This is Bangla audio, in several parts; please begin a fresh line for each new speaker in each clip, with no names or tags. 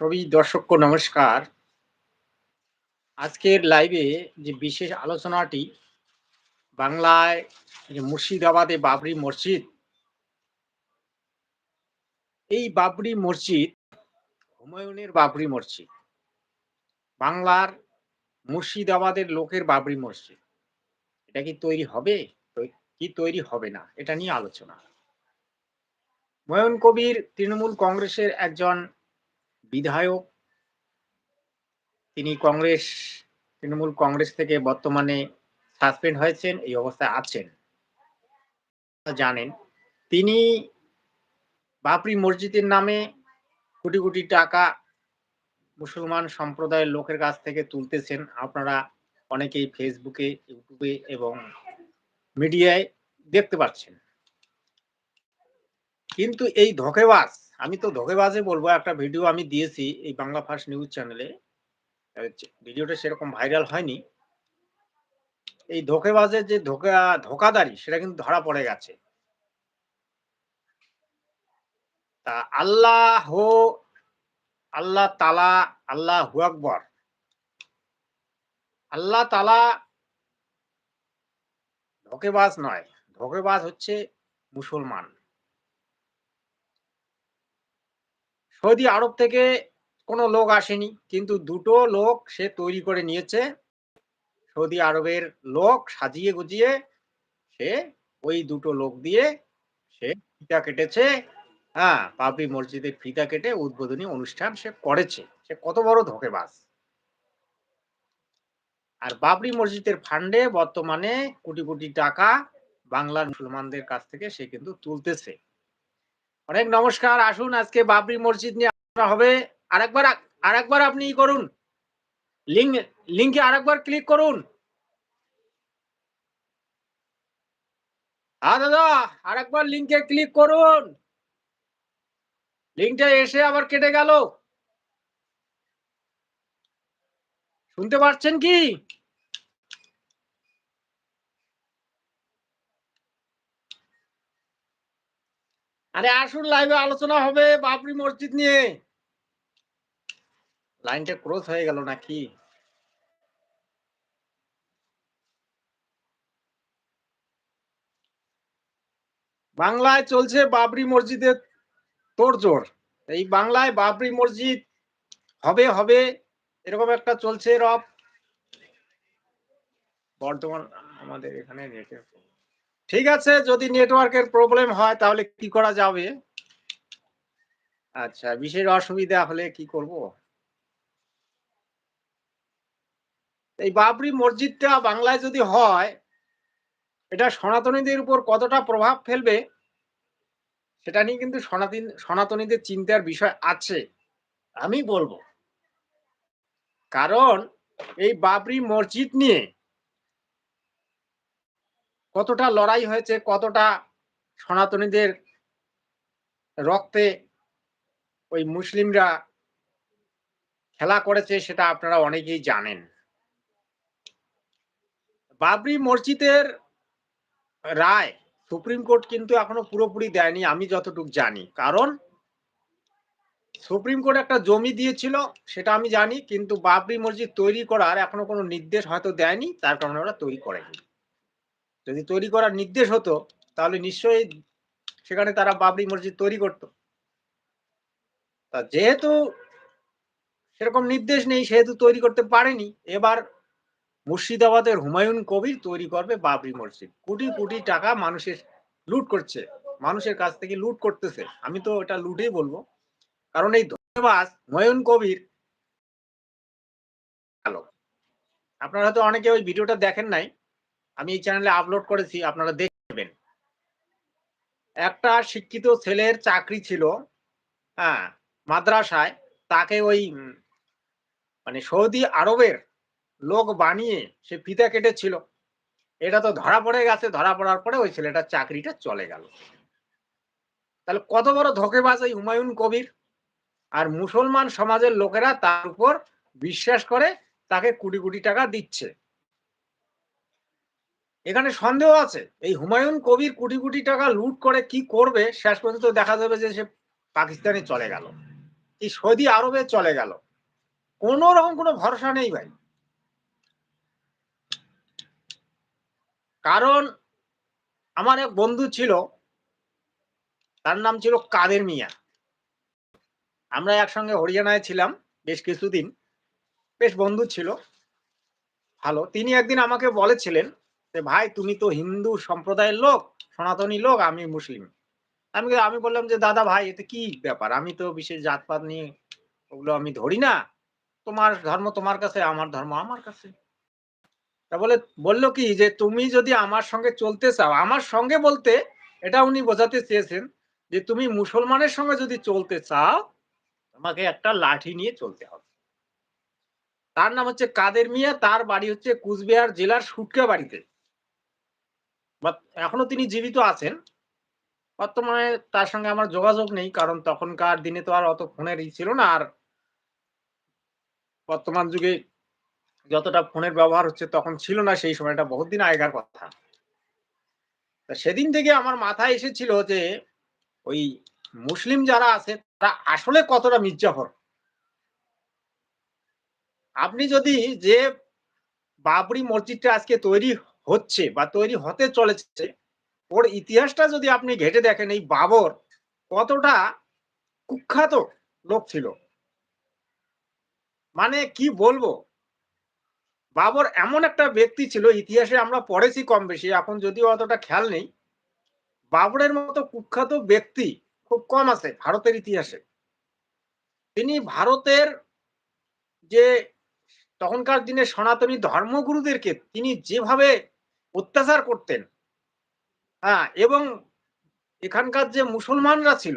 সবই দর্শককে নমস্কার। আজকের লাইভে যে বিশেষ আলোচনাটি, বাংলায় যে মুর্শিদাবাদে বাবরি মসজিদ, এই বাবরি মসজিদ হুমায়ুনের বাবরি মসজিদ, বাংলার মুর্শিদাবাদের লোকের বাবরি মসজিদ। এটা কি তৈরি হবে? কি তৈরি হবে না? এটা নিয়ে আলোচনা। হুমায়ুন কবির তৃণমূল কংগ্রেসের একজন বিধায়ক, তিনি কংগ্রেস, তৃণমূল কংগ্রেস থেকে বর্তমানে সাসপেন্ড হয়েছেন, এই অবস্থায় আছেন। জানেন, তিনি বাপরি মসজিদের নামে কোটি কোটি টাকা মুসলমান সম্প্রদায়ের লোকের কাছ থেকে তুলতেছেন। আপনারা অনেকেই ফেসবুকে ইউটিউবে এবং মিডিয়ায় দেখতে পাচ্ছেন। কিন্তু এই ধোকেবাজ আমি তো ধোকেবাজে বলব, একটা ভিডিও আমি দিয়েছি এই বাংলা ফার্স্ট নিউজ চ্যানেলে ভিডিওটা সেরকম ভাইরাল হয়নি। এই ধোকেবাজের যে ধোকা, ধোকাদারি, সেটা কিন্তু ধরা পড়ে গেছে। তা আল্লাহ আল্লাহ তালা আল্লাহ হু আকবর। আল্লাহ তালা ধোকেবাজ নয় ধোকেবাজ হচ্ছে মুসলমান। সৌদি আরব থেকে কোনো লোক আসেনি, কিন্তু দুটো লোক সে তৈরি করে নিয়েছে। সৌদি আরবের লোক সাজিয়ে গুজিয়ে সে ওই দুটো লোক দিয়ে সে ফিতা কেটেছে। হ্যাঁ পাবরি মসজিদের ফিতা কেটে উদ্বোধনী অনুষ্ঠান সে করেছে। সে কত বড় ধোকেবাজ। আর বাবরি মসজিদের ফান্ডে বর্তমানে কোটি কোটি টাকা বাংলার মুসলমানদের কাছ থেকে সে কিন্তু তুলতেছে। অনেক নমস্কার, আসুন আজকে বাবরি মসজিদ নিয়ে আলোচনা হবে। আরেকবার আরেকবার আপনি করুন। লিঙ্ক, লিঙ্কে আরেকবার ক্লিক করুন। হ্যাঁ দাদা, আরেকবার লিঙ্কে ক্লিক করুন। লিঙ্কটা এসে আবার কেটে গেল। শুনতে পাচ্ছেন কি? আরে আসুন লাইভে আলোচনা হবে বাবরি মসজিদ নিয়ে। লাইনটা ক্রস হয়ে গেল নাকি? বাংলায় চলছে বাবরি মসজিদের তোড়জোড়। এই বাংলায় বাবরি মসজিদ হবে হবে, এরকম একটা চলছে রব। বর্তমান আমাদের এখানে নেটের ঠিক আছে, যদি নেটওয়ার্কের প্রবলেম হয়, তাহলে কি করা যাবে? আচ্ছা বিশেষ অসুবিধা হলে কি করব? এই বাবরি মসজিদটা বাংলায় যদি হয়, এটা সনাতনীদের উপর কতটা প্রভাব ফেলবে, সেটা নিয়ে কিন্তু সনাতন, সনাতনীদের চিন্তার বিষয় আছে, আমি বলব। কারণ, এই বাবরি মসজিদ নিয়ে কতটা লড়াই হয়েছে, কতটা সনাতনীদের রক্তে ওই মুসলিমরা খেলা করেছে সেটা আপনারা অনেকেই জানেন। বাবরি মসজিদের রায় সুপ্রিম কোর্ট কিন্তু এখনও পুরোপুরি দেয়নি, আমি যতটুকু জানি। কারণ সুপ্রিম কোর্ট একটা জমি দিয়েছিল, সেটা আমি জানি, কিন্তু বাবরি মসজিদ তৈরি করার এখনও কোনো নির্দেশ হয়তো দেয়নি, তার কারণে ওরা তৈরি করেনি। যদি তৈরি করার নির্দেশ হতো, তাহলে নিশ্চয়ই সেখানে তারা বাবরি মসজিদ তৈরি করত। তা যেহেতু সেরকম নির্দেশ নেই, সেহেতু তৈরি করতে পারেনি, এবার মুর্শিদাবাদের হুমায়ুন কবির তৈরি করবে বাবরি মসজিদ। কোটি কোটি টাকা মানুষের লুট করছে, মানুষের কাছ থেকে লুট করতেছে। আমি তো এটা লুটেই বলব। কারণ এই ধন্যবাদ হুমায়ুন কবির। আপনারা হয়তো অনেকে ওই ভিডিওটা দেখেন নাই। আমি এই চ্যানেলে আপলোড করেছি, আপনারা দেখবেন। একটা শিক্ষিত ছেলের চাকরি ছিল হ্যাঁ মাদ্রাসায়, তাকে ওই মানে সৌদি আরবের লোক বানিয়ে সে ফিতা কেটেছিল। এটা তো ধরা পড়ে গেছে, ধরা পড়ার পরে ওই ছেলেটার চাকরিটা চলে গেল। তাহলে কত বড় ধোকেবাজ এই হুমায়ুন কবির? আর মুসলমান সমাজের লোকেরা তার উপর বিশ্বাস করে তাকে কোটি কোটি টাকা দিচ্ছে। এখানে সন্দেহ আছে। এই হুমায়ুন কবির কোটি কোটি টাকা লুট করে কি করবে, শেষ পর্যন্ত দেখা যাবে যে সে পাকিস্তানে চলে গেল। কি সৌদি আরবে চলে গেল। কোন রকম কোনো ভরসা নেই ভাই। কারণ আমার এক বন্ধু ছিল, তার নাম ছিল কাদের মিয়া। আমরা একসঙ্গে হরিয়ানায় ছিলাম বেশ কিছুদিন। বেশ বন্ধু ছিল, ভালো। তিনি একদিন আমাকে বলেছিলেন ভাই, তুমি তো হিন্দু সম্প্রদায়ের লোক, সনাতনী লোক, আমি মুসলিম। আমি আমি বললাম যে, দাদা ভাই, এতে কি ব্যাপার? আমি তো বিশেষ জাতপাত নিয়ে ওগুলো আমি ধরি না। তোমার ধর্ম তোমার কাছে, আমার ধর্ম আমার কাছে। তা বলে, বলল কি যে, তুমি যদি আমার সঙ্গে চলতে চাও, আমার সঙ্গে বলতে এটা উনি বোঝাতে চেয়েছেন যে, তুমি মুসলমানের সঙ্গে যদি চলতে চাও, তোমাকে একটা লাঠি নিয়ে চলতে হবে। তার নাম হচ্ছে কাদের মিয়া, তার বাড়ি হচ্ছে কুচবিহার জেলার সুটকা বাড়িতে। এখনও তিনি জীবিত আছেন, বর্তমানে তার সঙ্গে আমার যোগাযোগ নেই, কারণ তখনকার দিনে তো আর অত ফোনের ই ছিল না, আর বর্তমান যুগে যতটা ফোনের ব্যবহার হচ্ছে তখন ছিল না, সেই সময়টা বহুত দিন আগেকার কথা। তা সেদিন থেকে আমার মাথায় এসেছিল যে, ওই মুসলিম যারা আছে তারা আসলে কতটা মির্জাফর? আপনি যদি যে বাবরি মসজিদটা আজকে তৈরি হচ্ছে বা তৈরি হতে চলেছে, ওর ইতিহাসটা যদি আপনি ঘেটে দেখেন, এই বাবর কতটা কুখ্যাত লোক ছিল। মানে কি বলব? বাবর এমন একটা ব্যক্তি ছিল, ইতিহাসে আমরা পড়েছি কম বেশি এখন যদিও অতটা খেয়াল নেই। বাবরের মতো কুখ্যাত ব্যক্তি খুব কম আছে ভারতের ইতিহাসে। তিনি ভারতের যে তখনকার দিনে সনাতনী ধর্মগুরুদেরকে, তিনি যেভাবে অত্যাচার করতেন। হ্যাঁ এবং এখানকার যে মুসলমানরা ছিল,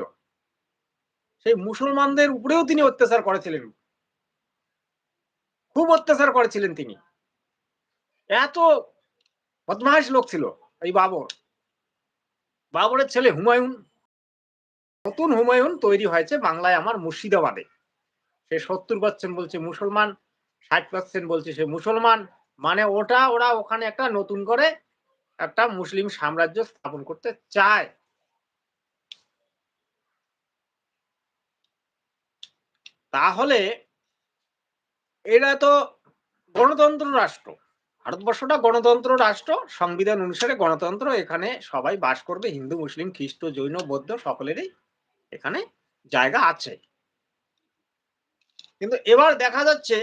সেই মুসলমানদের উপরেও তিনি অত্যাচার করেছিলেন। খুব অত্যাচার করেছিলেন তিনি। এত বদমাস লোক ছিল এই বাবর। বাবরের ছেলে হুমায়ুন, নতুন হুমায়ুন তৈরি হয়েছে বাংলায় আমার মুর্শিদাবাদে। সে সত্তর পার্সেন্ট বলছে মুসলমান, ষাট পার্সেন্ট বলছে সে মুসলমান। মানে ওটা ওরা ওখানে একটা নতুন করে একটা মুসলিম সাম্রাজ্য স্থাপন করতে চায়। তাহলে এটা তো গণতন্ত্র রাষ্ট্র। ভারতবর্ষটা গণতন্ত্র রাষ্ট্র, সংবিধান অনুসারে গণতন্ত্র। এখানে সবাই বাস করবে, হিন্দু, মুসলিম, খ্রিস্ট, জৈন, বৌদ্ধ সকলেরই এখানে জায়গা আছে। কিন্তু এবার দেখা যাচ্ছে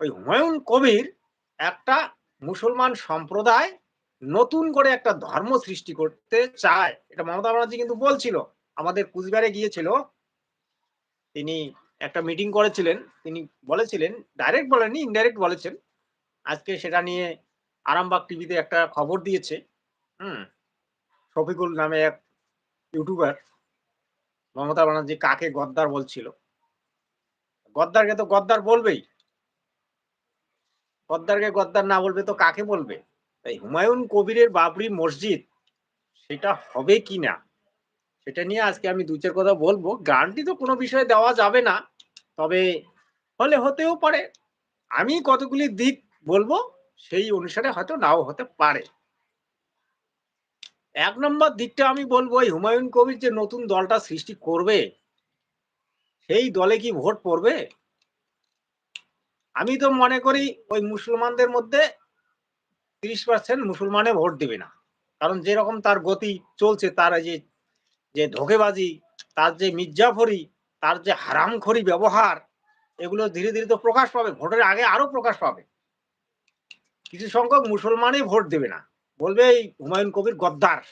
ওই হুমায়ুন কবির একটা মুসলমান সম্প্রদায় নতুন করে একটা ধর্ম সৃষ্টি করতে চায়। এটা মমতা ব্যানার্জি কিন্তু বলছিল। আমাদের কুচবিহারে গিয়েছিল। তিনি একটা মিটিং করেছিলেন। তিনি বলেছিলেন ডাইরেক্ট বলেননি ইনডাইরেক্ট বলেছেন। আজকে সেটা নিয়ে আরামবাগ টিভিতে একটা খবর দিয়েছে। হুম? শফিকুল নামে এক ইউটিউবার মমতা ব্যানার্জি কাকে গদ্দার বলছিল? গদ্দারকে তো গদ্দার বলবেই। গদ্দারকে গদ্দার না বলবে তো কাকে বলবে? তাই হুমায়ুন কবিরের বাবরি মসজিদ, সেটা হবে কি না? সেটা নিয়ে আজকে আমি দু চার কথা বলব। গানটি তো কোনো বিষয়ে দেওয়া যাবে না, তবে হলে হতেও পারে। আমি কতগুলি দিক বলব, সেই অনুসারে হয়তো নাও হতে পারে। এক নম্বর দিকটা আমি বলব, এই হুমায়ুন কবির যে নতুন দলটা সৃষ্টি করবে, সেই দলে কি ভোট পড়বে? আমি তো মনে করি ওই মুসলমানদের মধ্যে তিরিশ পার্সেন্ট মুসলমানে ভোট দেবে না। কারণ যেরকম তার গতি চলছে, তার যে যে ধোকেবাজি, তার যে মির্জাফরি, তার যে হারামখড়ি ব্যবহার, এগুলো ধীরে ধীরে তো প্রকাশ পাবে, ভোটের আগে আরও প্রকাশ পাবে। কিছু সংখ্যক মুসলমানই ভোট দেবে না। বলবে এই হুমায়ুন কবির গদ্দার।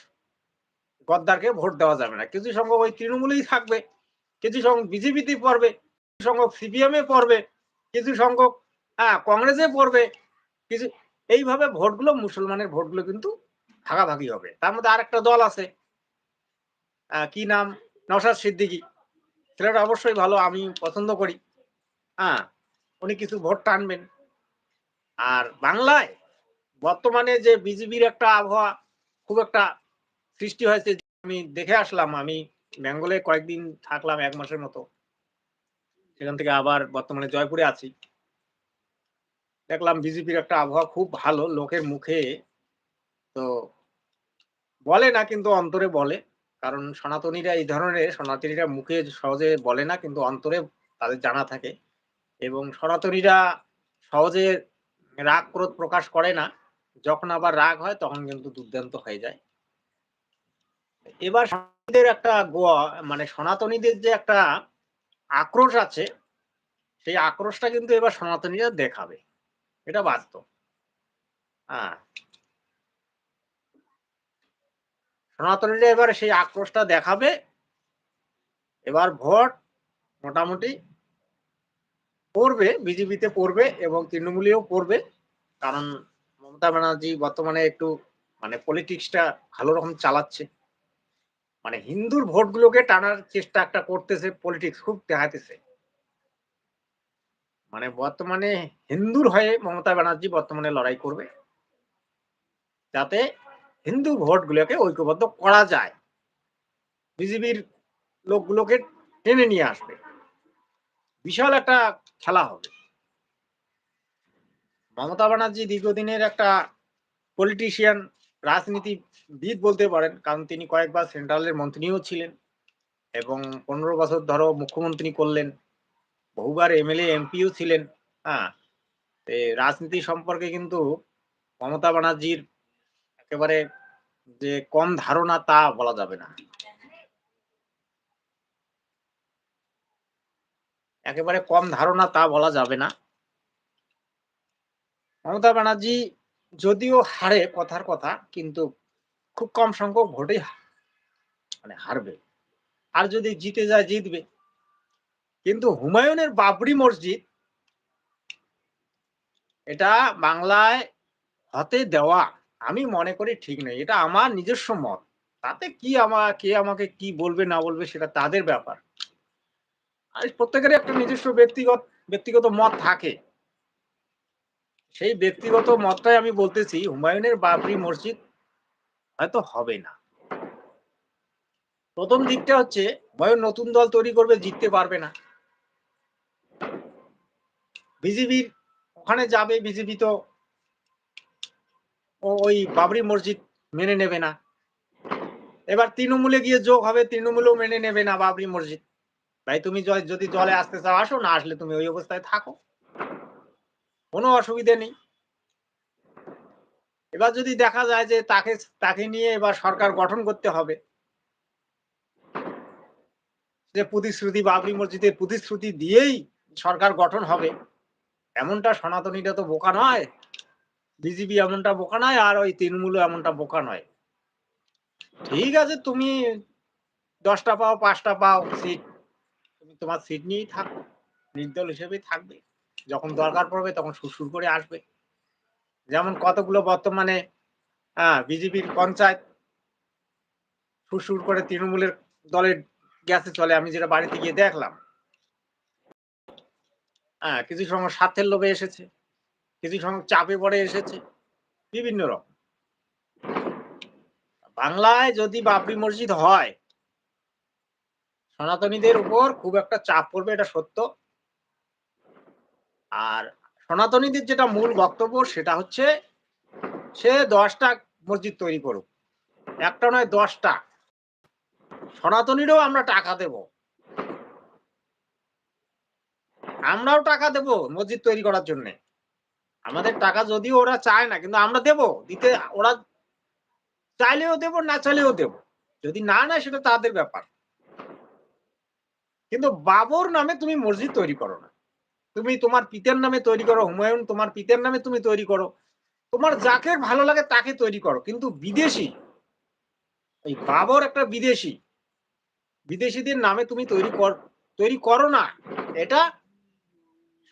গদ্দারকে ভোট দেওয়া যাবে না। কিছু সংখ্যক ওই তৃণমূলেই থাকবে, কিছু সংখ্যক বিজেপিতে পড়বে, কিছু সংখ্যক সিপিএম এ পড়বে। কিছু সংখ্যক হ্যাঁ কংগ্রেসে পড়বে। কিছু, এইভাবে ভোটগুলো, মুসলমানের ভোটগুলো কিন্তু ভাগাভাগি হবে। তার মধ্যে আরেকটা দল আছে। কি নাম? নসাদ সিদ্দিকি। ছেলেটা অবশ্যই ভালো আমি পছন্দ করি। হ্যাঁ উনি কিছু ভোট টানবেন। আর বাংলায় বর্তমানে যে বিজেপির একটা আবহাওয়া, খুব একটা সৃষ্টি হয়েছে, আমি দেখে আসলাম। আমি বেঙ্গলে কয়েকদিন থাকলাম, এক মাসের মতো। সেখান থেকে আবার বর্তমানে জয়পুরে আছি। দেখলাম বিজেপির একটা আবহাওয়া খুব ভালো, লোকের মুখে তো বলে না কিন্তু অন্তরে বলে, কারণ সনাতনীরা এই ধরনের, সনাতনীরা মুখে সহজে বলে না কিন্তু অন্তরে তাদের জানা থাকে এবং সনাতনীরা সহজে রাগ ক্রোধ প্রকাশ করে না, যখন আবার রাগ হয় তখন কিন্তু দুর্দান্ত হয়ে যায়। এবার সনাতনীদের একটা গোয়া- মানে সনাতনীদের যে একটা আক্রোশ আছে, সেই আক্রোশটা কিন্তু এবার সনাতনীরা দেখাবে। এটা বাস্তব। হ্যাঁ। সনাতনীরা এবার সেই আক্রোশটা দেখাবে। এবার ভোট মোটামুটি পড়বে, বিজেপিতে পড়বে এবং তৃণমূলেও পড়বে। কারণ মমতা ব্যানার্জি বর্তমানে একটু মানে পলিটিক্সটা ভালো রকম চালাচ্ছে। মানে হিন্দুর ভোটগুলোকে টানার চেষ্টা একটা করতেছে পলিটিক্স খুব দেখাতেছে। মানে বর্তমানে হিন্দুর হয়ে মমতা ব্যানার্জি বর্তমানে লড়াই করবে, যাতে হিন্দু ভোটগুলোকে ঐক্যবদ্ধ করা যায়। বিজেপির লোকগুলোকে টেনে নিয়ে আসবে। বিশাল একটা খেলা হবে। মমতা ব্যানার্জি দীর্ঘদিনের একটা পলিটিশিয়ান রাজনীতিবিদ বলতে পারেন, কারণ তিনি কয়েকবার সেন্ট্রালের মন্ত্রীও ছিলেন এবং পনেরো বছর ধরো মুখ্যমন্ত্রী করলেন, বহুবার এমএলএ, এমপিও ছিলেন হ্যাঁ? রাজনীতি সম্পর্কে কিন্তু মমতা ব্যানার্জির একেবারে যে কম ধারণা তা বলা যাবে না। একেবারে কম ধারণা তা বলা যাবে না। মমতা ব্যানার্জি যদিও হারে কথার কথা, কিন্তু খুব কম সংখ্যক ভোটে মানে হারবে। আর যদি জিতে যায়, জিতবে। কিন্তু হুমায়ুনের বাবরি মসজিদ, এটা বাংলায় হতে দেওয়া আমি মনে করি ঠিক নেই এটা আমার নিজস্ব মত। তাতে কি আমার কে আমাকে কি বলবে, না বলবে, সেটা তাদের ব্যাপার। আর প্রত্যেকেরই একটা নিজস্ব ব্যক্তিগত ব্যক্তিগত মত থাকে। সেই ব্যক্তিগত মতটাই আমি বলতেছি, হুমায়ুনের বাবরি মসজিদ হয়তো হবে না। প্রথম দিকটা হচ্ছে, হুমায়ুন নতুন দল তৈরি করবে, জিততে পারবে না। বিজেপির ওখানে যাবে বিজেপি তো ওই বাবরি মসজিদ মেনে নেবে না। এবার তৃণমূলে গিয়ে যোগ হবে, তৃণমূলেও মেনে নেবে না বাবরি মসজিদ। ভাই, তুমি যদি জলে আসতে চাও, আসো, না আসলে তুমি ওই অবস্থায় থাকো। কোনো অসুবিধে নেই। এবার যদি দেখা যায় যে তাকে তাকে নিয়ে এবার সরকার গঠন করতে হবে, যে প্রতিশ্রুতি, বাবরি মসজিদের প্রতিশ্রুতি দিয়েই সরকার গঠন হবে, এমনটা সনাতনীরা তো বোকা নয়। বিজেপি এমনটা বোকা নয়, আর ওই তৃণমূল এমনটা বোকা নয়। ঠিক আছে, তুমি দশটা পাও, পাঁচটা পাও, সিট, তুমি তোমার সিট নিয়েই থাকো, নির্দল হিসেবেই থাকবে। যখন দরকার পড়বে তখন সুরসুর করে আসবে। যেমন কতগুলো বর্তমানে বিজেপির পঞ্চায়েত সুরসুর করে তৃণমূলের দলের গ্যাসে চলে। আমি যেটা বাড়িতে গিয়ে দেখলাম হ্যাঁ কিছু সময় স্বার্থের লোভে এসেছে, কিছু সময় চাপে পড়ে এসেছে, বিভিন্ন রকম। বাংলায় যদি বাবরি মসজিদ হয়, সনাতনীদের উপর খুব একটা চাপ পড়বে, এটা সত্য। আর সনাতনীদের যেটা মূল বক্তব্য সেটা হচ্ছে সে দশটা মসজিদ তৈরি করুক। একটা নয়, দশটা। সনাতনীরও আমরা টাকা দেব। আমরাও টাকা দেব মসজিদ তৈরি করার জন্য। আমাদের টাকা যদিও ওরা চায় না, কিন্তু আমরা দেব। দিতে ওরা চাইলেও দেব, না চাইলেও দেব। যদি না নেয় সেটা তাদের ব্যাপার। কিন্তু বাবর নামে তুমি মসজিদ তৈরি করো না। তুমি তোমার পিতার নামে তৈরি করো, হুমায়ুন, তোমার পিতার নামে তুমি তৈরি করো। তোমার যাকে ভালো লাগে তাকে তৈরি করো। কিন্তু বিদেশি, এই বাবর একটা বিদেশি, বিদেশিদের নামে তুমি তৈরি কর, তৈরি করো না। এটা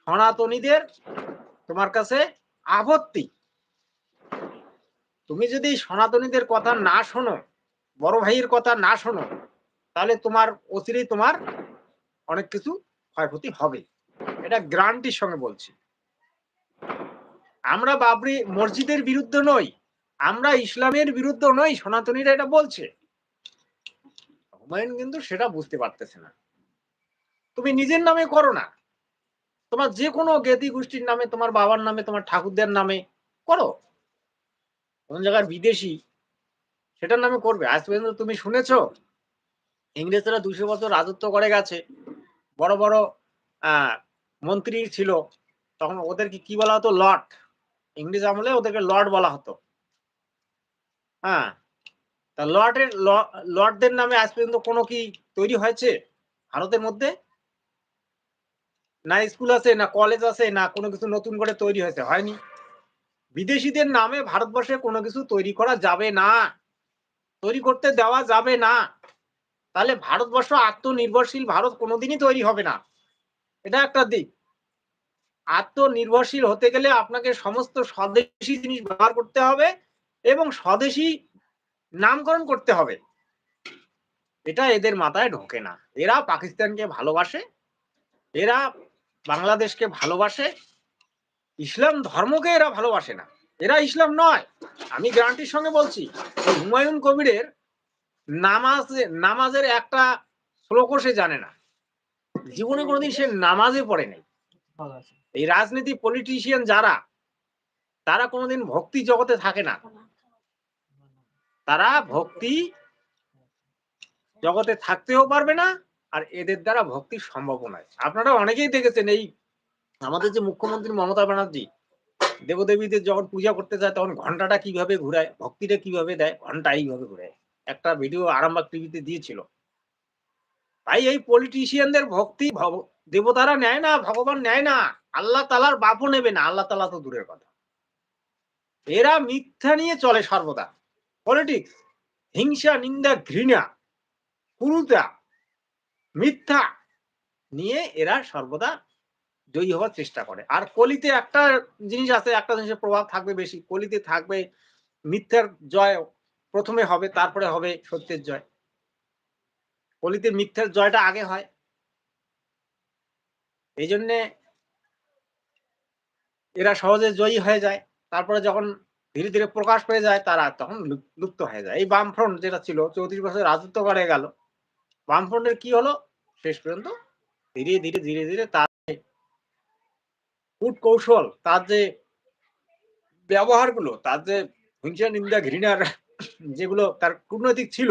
সনাতনীদের তোমার কাছে আপত্তি। তুমি যদি সনাতনীদের কথা না শোনো, বড় ভাইয়ের কথা না শোনো, তাহলে তোমার অচিরেই তোমার অনেক কিছু ক্ষয়ক্ষতি হবে। এটা গ্রান্টির সঙ্গে বলছি। আমরা বাবরি মসজিদের বিরুদ্ধে নই আমরা ইসলামের বিরুদ্ধে নই সনাতনীরা এটা বলছে। হুমায়ুন কিন্তু সেটা বুঝতে পারতেছে না। তুমি নিজের নামে করো না। তোমার যে কোনো জ্ঞাতি গোষ্ঠীর নামে তোমার বাবার নামে তোমার ঠাকুরদের নামে করো। কোন জায়গার বিদেশি সেটার নামে করবে। আজ পর্যন্ত তুমি শুনেছো ইংরেজরা দুশো বছর রাজত্ব করে গেছে। বড় বড় আহ, মন্ত্রী ছিল, তখন ওদেরকে কি বলা হতো? লর্ড। ইংরেজ আমলে ওদেরকে লর্ড বলা হতো। হ্যাঁ তা লর্ডের লর্ডদের নামে আজ পর্যন্ত কোনো কি তৈরি হয়েছে? ভারতের মধ্যে? না স্কুল আছে, না কলেজ আছে, না কোনো কিছু নতুন করে তৈরি হয়েছে, হয়নি। বিদেশিদের নামে ভারতবর্ষে কোনো কিছু তৈরি করা যাবে না। তৈরি করতে দেওয়া যাবে না। তাহলে ভারতবর্ষ আত্মনির্ভরশীল ভারত কোনোদিনই তৈরি হবে না। এটা একটা দিক। আত্মনির্ভরশীল হতে গেলে আপনাকে সমস্ত স্বদেশি জিনিস ব্যবহার করতে হবে এবং স্বদেশি নামকরণ করতে হবে। এটা এদের মাথায় ঢোকে না। এরা পাকিস্তানকে ভালোবাসে, এরা বাংলাদেশকে ভালোবাসে, ইসলাম ধর্মকে এরা ভালোবাসে না। এরা ইসলাম নয়। আমি গ্যারান্টির সঙ্গে বলছি, হুমায়ুন কবিরের নামাজ নামাজের একটা শ্লোক সে জানে না। জীবনে কোনোদিন সে নামাজে পড়ে নাই। এই রাজনীতি পলিটিশিয়ান যারা তারা কোনোদিন ভক্তি জগতে থাকে না। তারা ভক্তি জগতে থাকতেও পারবে না আর এদের দ্বারা ভক্তি সম্ভব নয়। আপনারা অনেকেই দেখেছেন এই আমাদের যে মুখ্যমন্ত্রী মমতা ব্যানার্জি দেবদেবীদের যখন পূজা করতে যায় তখন ঘন্টাটা কীভাবে ঘুরায় ভক্তিটা কীভাবে দেয় ঘণ্টা এইভাবে ঘুরায়। একটা ভিডিও আরামবাগ টিভিতে দিয়েছিল। ভাই এই পলিটিশিয়ানদের ভক্তি দেবতারা নেয় না, ভগবান নেয় না। আল্লাহ তালার বাপও নেবে না, আল্লাহ তালা তো দূরের কথা। এরা মিথ্যা নিয়ে চলে সর্বদা। পলিটিক্স হিংসা, নিন্দা, ঘৃণা কুরুতা মিথ্যা নিয়ে এরা সর্বদা জয়ী হওয়ার চেষ্টা করে। আর কলিতে একটা জিনিস আছে, একটা জিনিসের প্রভাব থাকবে বেশি। কলিতে থাকবে মিথ্যার জয়, প্রথমে হবে, তারপরে হবে সত্যের জয়। কলিতে মিথ্যার জয়টা আগে হয়। এই জন্যে এরা সহজে জয়ী হয়ে যায়। তারপরে যখন ধীরে ধীরে প্রকাশ পেয়ে যায়, তারা তখন লুপ্ত হয়ে যায়। এই বামফ্রন্ট যেটা ছিল, চৌত্রিশ বছর রাজত্ব করে গেল। বামফ্রন্টের কি হলো? শেষ পর্যন্ত ধীরে ধীরে ধীরে ধীরে তার কূট কৌশল, তার যে ব্যবহারগুলো, তার যে হিংসা, নিন্দা, ঘৃণার যেগুলো তার কূটনৈতিক ছিল,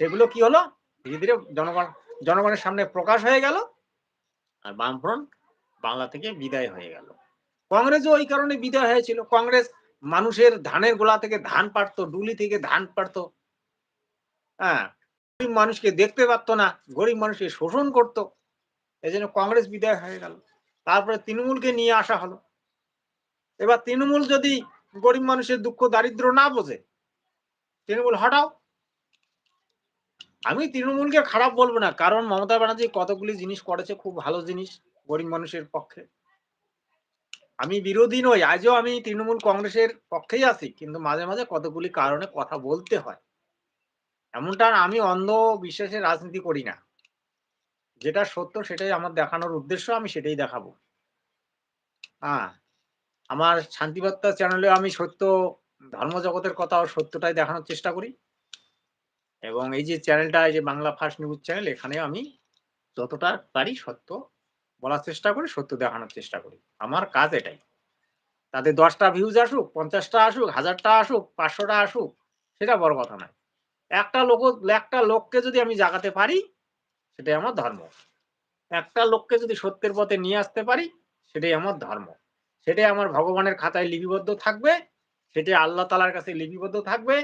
সেগুলো কি হলো? ধীরে ধীরে জনগণ, জনগণের সামনে প্রকাশ হয়ে গেল আর বামফ্রন্ট বাংলা থেকে বিদায় হয়ে গেল। কংগ্রেসও ওই কারণে বিদায় হয়েছিল। কংগ্রেস মানুষের ধানের গোলা থেকে ধান পারতো ডুলি থেকে ধান পারতো হ্যাঁ গরিব মানুষকে দেখতে পারতো না, গরিব মানুষকে শোষণ করতো। এই জন্য কংগ্রেস বিদায় হয়ে গেল। তারপরে তৃণমূলকে নিয়ে আসা হলো। এবার তৃণমূল যদি গরিব মানুষের দুঃখ দারিদ্র না বোঝে, তৃণমূল হটাও। আমি তৃণমূলকে খারাপ বলব না, কারণ মমতা ব্যানার্জি কতগুলি জিনিস করেছে খুব ভালো জিনিস গরিব মানুষের পক্ষে। আমি বিরোধী নই, আজও আমি তৃণমূল কংগ্রেসের পক্ষেই আছি, কিন্তু মাঝে মাঝে কতগুলি কারণে কথা বলতে হয়। এমনটা আমি অন্ধ বিশ্বাসের রাজনীতি করি না। যেটা সত্য সেটাই আমার দেখানোর উদ্দেশ্য, আমি সেটাই দেখাবো। হ্যাঁ আমার শান্তিবার্তা চ্যানেলে আমি সত্য, ধর্মজগতের কথা ও সত্যটাই দেখানোর চেষ্টা করি। এবং এই যে চ্যানেলটা, এই যে বাংলা ফার্স্ট নিউজ চ্যানেল এখানে আমি যতটা পারি সত্য বলার চেষ্টা করি, সত্য দেখানোর চেষ্টা করি। আমার কাজ এটাই। তাতে দশটা ভিউজ আসুক, পঞ্চাশটা আসুক, হাজারটা আসুক, পাঁচশোটা আসুক, সেটা বড় কথা নয়। একটা লোক, একটা লোককে যদি আমি জাগাতে পারি, সেটাই আমার ধর্ম। একটা লোককে যদি সত্যের পথে নিয়ে আসতে পারি, সেটাই আমার ধর্ম। সেটাই আমার ভগবানের খাতায় লিপিবদ্ধ থাকবে, সেটাই আল্লাহ তালার কাছে লিপিবদ্ধ থাকবে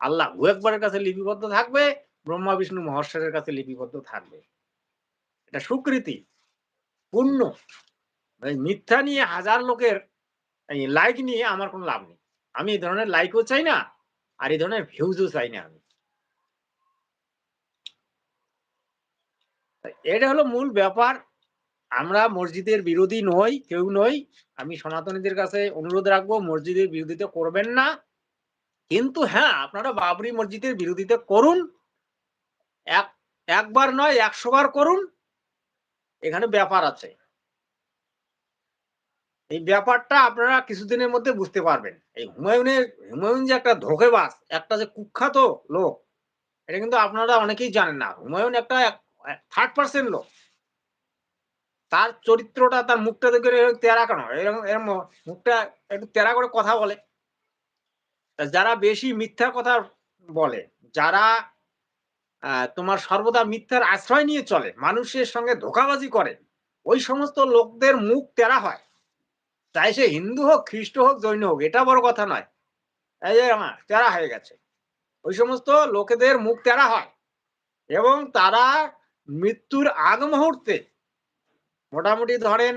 আল্লাহ একবারের কাছে লিপিবদ্ধ থাকবে, ব্রহ্মা, বিষ্ণু, মহেশ্বরের কাছে লিপিবদ্ধ থাকবে। এটা সুকৃতি পূর্ণ মিথ্যা নিয়ে হাজার লোকের লাইক নিয়ে আমার কোনো লাভ নেই। আমি এই ধরনের লাইকও চাই না, আর এই ধরনের ভিউজও চাই না আমি। এটা হলো মূল ব্যাপার। আমরা মসজিদের বিরোধী নই, কেউ নই। আমি সনাতনীদের কাছে অনুরোধ রাখব, মসজিদের বিরোধিতা করবেন না। কিন্তু হ্যাঁ আপনারা বাবরি মসজিদের বিরোধিতা করুন। এক, একবার নয়, একশো বার করুন। এখানে ব্যাপার আছে। এই ব্যাপারটা আপনারা কিছুদিনের মধ্যে বুঝতে পারবেন। এই হুমায়ুনের, হুমায়ুন যে একটা ধোকেবাজ, একটা যে কুখ্যাত লোক, এটা কিন্তু আপনারা অনেকেই জানেন না। হুমায়ুন একটা থার্ড পার্সেন্ট লোক। তার চরিত্রটা, তার মুখটা দেখে তেরা কেন? এরকম এরকম মুখটা একটু তেরা করে কথা বলে। যারা বেশি মিথ্যা কথা বলে, যারা তোমার সর্বদা মিথ্যার আশ্রয় নিয়ে চলে, মানুষের সঙ্গে ধোকাবাজি করে, ওই সমস্ত লোকদের মুখ তেরা হয়। চাই সে হিন্দু হোক, খ্রিস্ট হোক, জৈন হোক, এটা বড় কথা নয়। এই যে আমার তেরা হয়ে গেছে। ওই সমস্ত লোকেদের মুখ তেরা হয় এবং তারা মৃত্যুর আগ মুহূর্তে, মোটামুটি ধরেন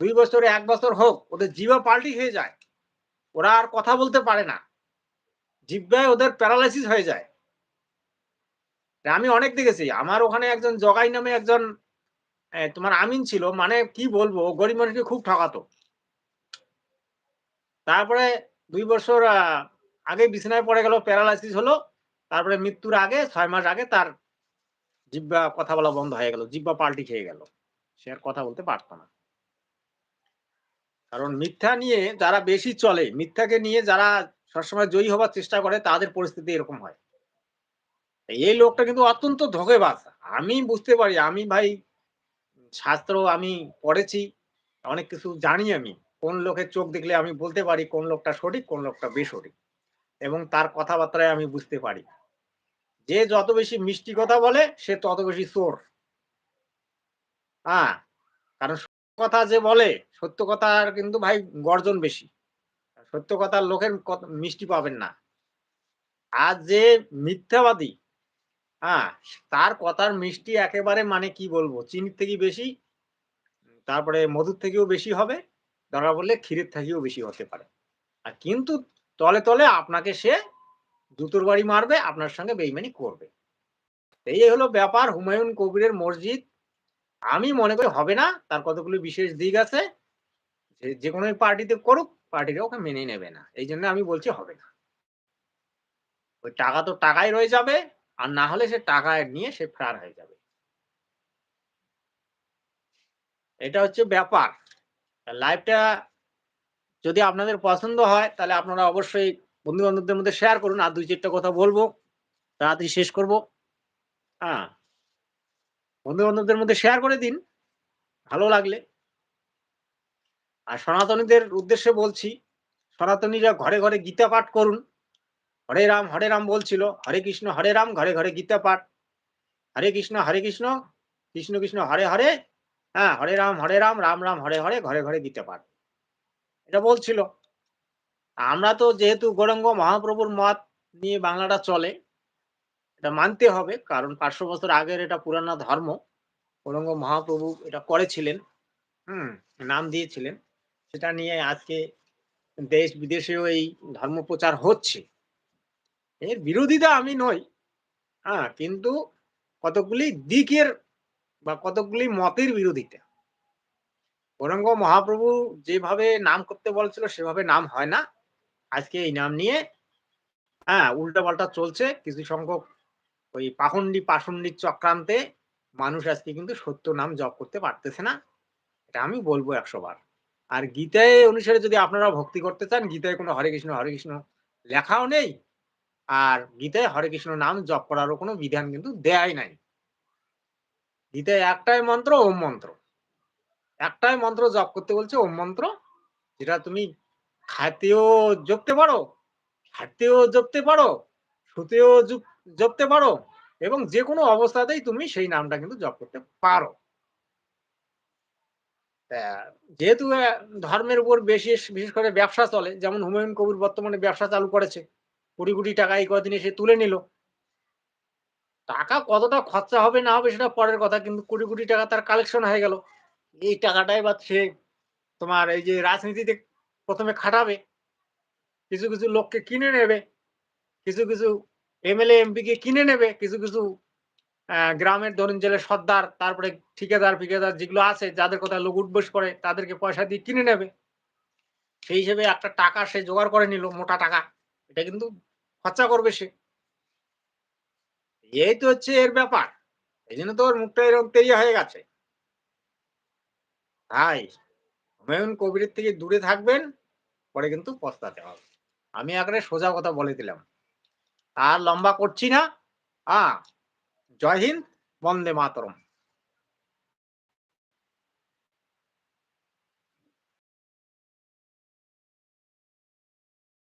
দুই বছর, এক বছর হোক, ওদের জিভা পাল্টি হয়ে যায়। ওরা আর কথা বলতে পারে না। জিব্বায় ওদের প্যারালাইসিস হয়ে যায়। আমি অনেক দেখেছি। আমার ওখানে একজন জগাই নামে একজন তোমার আমিন ছিল। মানে কি বলব গরিব মানুষকে খুব ঠকাতো। তারপরে দুই বছর আগে বিছানায় পড়ে গেল, প্যারালাইসিস হলো। তারপরে মৃত্যুর আগে, ছয় মাস আগে তার জিব্বা কথা বলা বন্ধ হয়ে গেল। জিব্বা পাল্টি খেয়ে গেল। সে আর কথা বলতে পারতো না। কারণ মিথ্যা নিয়ে যারা বেশি চলে, মিথ্যাকে নিয়ে যারা সবসময় জয়ী হবার চেষ্টা করে, তাদের পরিস্থিতি এরকম হয়। এই লোকটা কিন্তু অত্যন্ত ধোকেবাজ। আমি বুঝতে পারি, আমি ভাই শাস্ত্র আমি পড়েছি, অনেক কিছু জানি আমি। কোন লোকের চোখ দেখলে আমি বলতে পারি কোন লোকটা সঠিক, কোন লোকটা বেসঠিক। এবং তার কথাবার্তায় আমি বুঝতে পারি। যে যত বেশি মিষ্টি কথা বলে, সে তত বেশি চোর। হ্যাঁ কারণ কথা যে বলে, সত্য কথার কিন্তু ভাই গর্জন বেশি। সত্য কথার লোকের মিষ্টি পাবেন না। আর যে মিথ্যাবাদী হ্যাঁ তার কথার মিষ্টি একেবারে মানে কি বলব, চিনির থেকে বেশি, তারপরে মধুর থেকেও বেশি হবে দরকার বললে ক্ষীরের থেকেও বেশি হতে পারে। আর কিন্তু তলে তলে আপনাকে সে জুতোর বাড়ি মারবে, আপনার সঙ্গে বেইমানি করবে। এই হলো ব্যাপার হুমায়ুন কবিরের মসজিদ আমি মনে করি হবে না, তার কতগুলো বিশেষ দিক আছে, যে কোনো পার্টিতে করুক, পার্টিরা ওকে মেনে নেবে না, এই জন্য আমি বলছি হবে না। ওই টাকা তো টাকাই রয়ে যাবে, আর না হলে সে টাকা নিয়ে সে ফেরার হয়ে যাবে। এটা হচ্ছে ব্যাপার। লাইভটা যদি আপনাদের পছন্দ হয়, তাহলে আপনারা অবশ্যই বন্ধু বান্ধবদের মধ্যে শেয়ার করুন, আর দুই চারটা কথা বলব। তাড়াতাড়ি শেষ করব। হ্যাঁ। বন্ধু বান্ধবদের মধ্যে শেয়ার করে দিন, ভালো লাগলে। আর সনাতনীদের উদ্দেশ্যে বলছি, সনাতনীরা ঘরে ঘরে গীতা পাঠ করুন। হরে রাম হরে রাম বলছিল, হরে কৃষ্ণ, হরে রাম, ঘরে ঘরে গীতা পাঠ। হরে কৃষ্ণ হরে কৃষ্ণ কৃষ্ণ কৃষ্ণ, হরে হরে হ্যাঁ হরে রাম হরে রাম রাম রাম, হরে হরে, ঘরে ঘরে গীতা পাঠ। এটা বলছিল। আমরা তো যেহেতু গৌরঙ্গ মহাপ্রভুর মত নিয়ে বাংলাটা চলে এটা মানতে হবে। কারণ পাঁচশো বছর আগের এটা পুরানো ধর্ম গৌরঙ্গ মহাপ্রভু এটা করেছিলেন, হুম, নাম দিয়েছিলেন। সেটা নিয়ে আজকে দেশ বিদেশেও এই ধর্ম প্রচার হচ্ছে। এর বিরোধিতা আমি নই হ্যাঁ কিন্তু কতগুলি দিকের বা কতগুলি মতের বিরোধিতা। গৌরাঙ্গ মহাপ্রভু যেভাবে নাম করতে বলছিল, সেভাবে নাম হয় না। আজকে এই নাম নিয়ে হ্যাঁ উল্টা পাল্টা চলছে, কিছু সংখ্যক ওই পাখন্ডি পাষণ্ডির চক্রান্তে মানুষ আজকে কিন্তু সত্য নাম জপ করতে পারতেছে না। এটা আমি বলব একশো বার। আর গীতায় অনুসারে যদি আপনারা ভক্তি করতে চান, গীতায় কোনো হরে কৃষ্ণ হরে কৃষ্ণ লেখাও নেই। আর গীতায় হরে কৃষ্ণ নাম জপ করারও কোনো বিধান কিন্তু দেয়াই নাই। গীতায় একটাই মন্ত্র, ওম মন্ত্র। একটাই মন্ত্র জপ করতে বলছে ওম মন্ত্র, যেটা তুমি খাতেও জপতে পারো হাঁটতেও জপতে পারো, শুতেও জপতে পারো এবং যে কোনো অবস্থাতেই তুমি সেই নামটা কিন্তু জপ করতে পারো। যেহেতু ধর্মের উপর বেশি, বিশেষ করে ব্যবসা চলে, যেমন হুমায়ুন কবির বর্তমানে ব্যবসা চালু করেছে কোটি কোটি টাকা এই কদিনে সে তুলে নিল। টাকা কতটা খরচা হবে না হবে সেটা পরের কথা, কিন্তু কোটি কোটি টাকা তার কালেকশন হয়ে গেল। এই টাকাটাই বা সে তোমার এই যে রাজনীতিতে প্রথমে খাটাবে, কিছু কিছু লোককে কিনে নেবে, কিছু কিছু এমএলএ এমপি কে কিনে নেবে, কিছু কিছু গ্রামের ধরুন জেলে সর্দার, তারপরে ঠিকাদার, ফিকাদার যেগুলো আছে, যাদের কথা লোক উঠবোস করে, তাদেরকে পয়সা দিয়ে কিনে নেবে। সেই হিসেবে একটা টাকা সে জোগাড় করে নিল, মোটা টাকা। এটা কিন্তু খরচা করবে সে। এই তো হচ্ছে এর ব্যাপার। এই জন্য তো ওর মুখটা এরকম তেরিয়া হয়ে গেছে। ভাই হুমায়ুন কবিরের থেকে দূরে থাকবেন, পরে কিন্তু পস্তাতে হবে। আমি একেবারে সোজা কথা বলে দিলাম। আর লম্বা করছি না। হ্যাঁ জয় হিন্দ বন্দে মাতরম।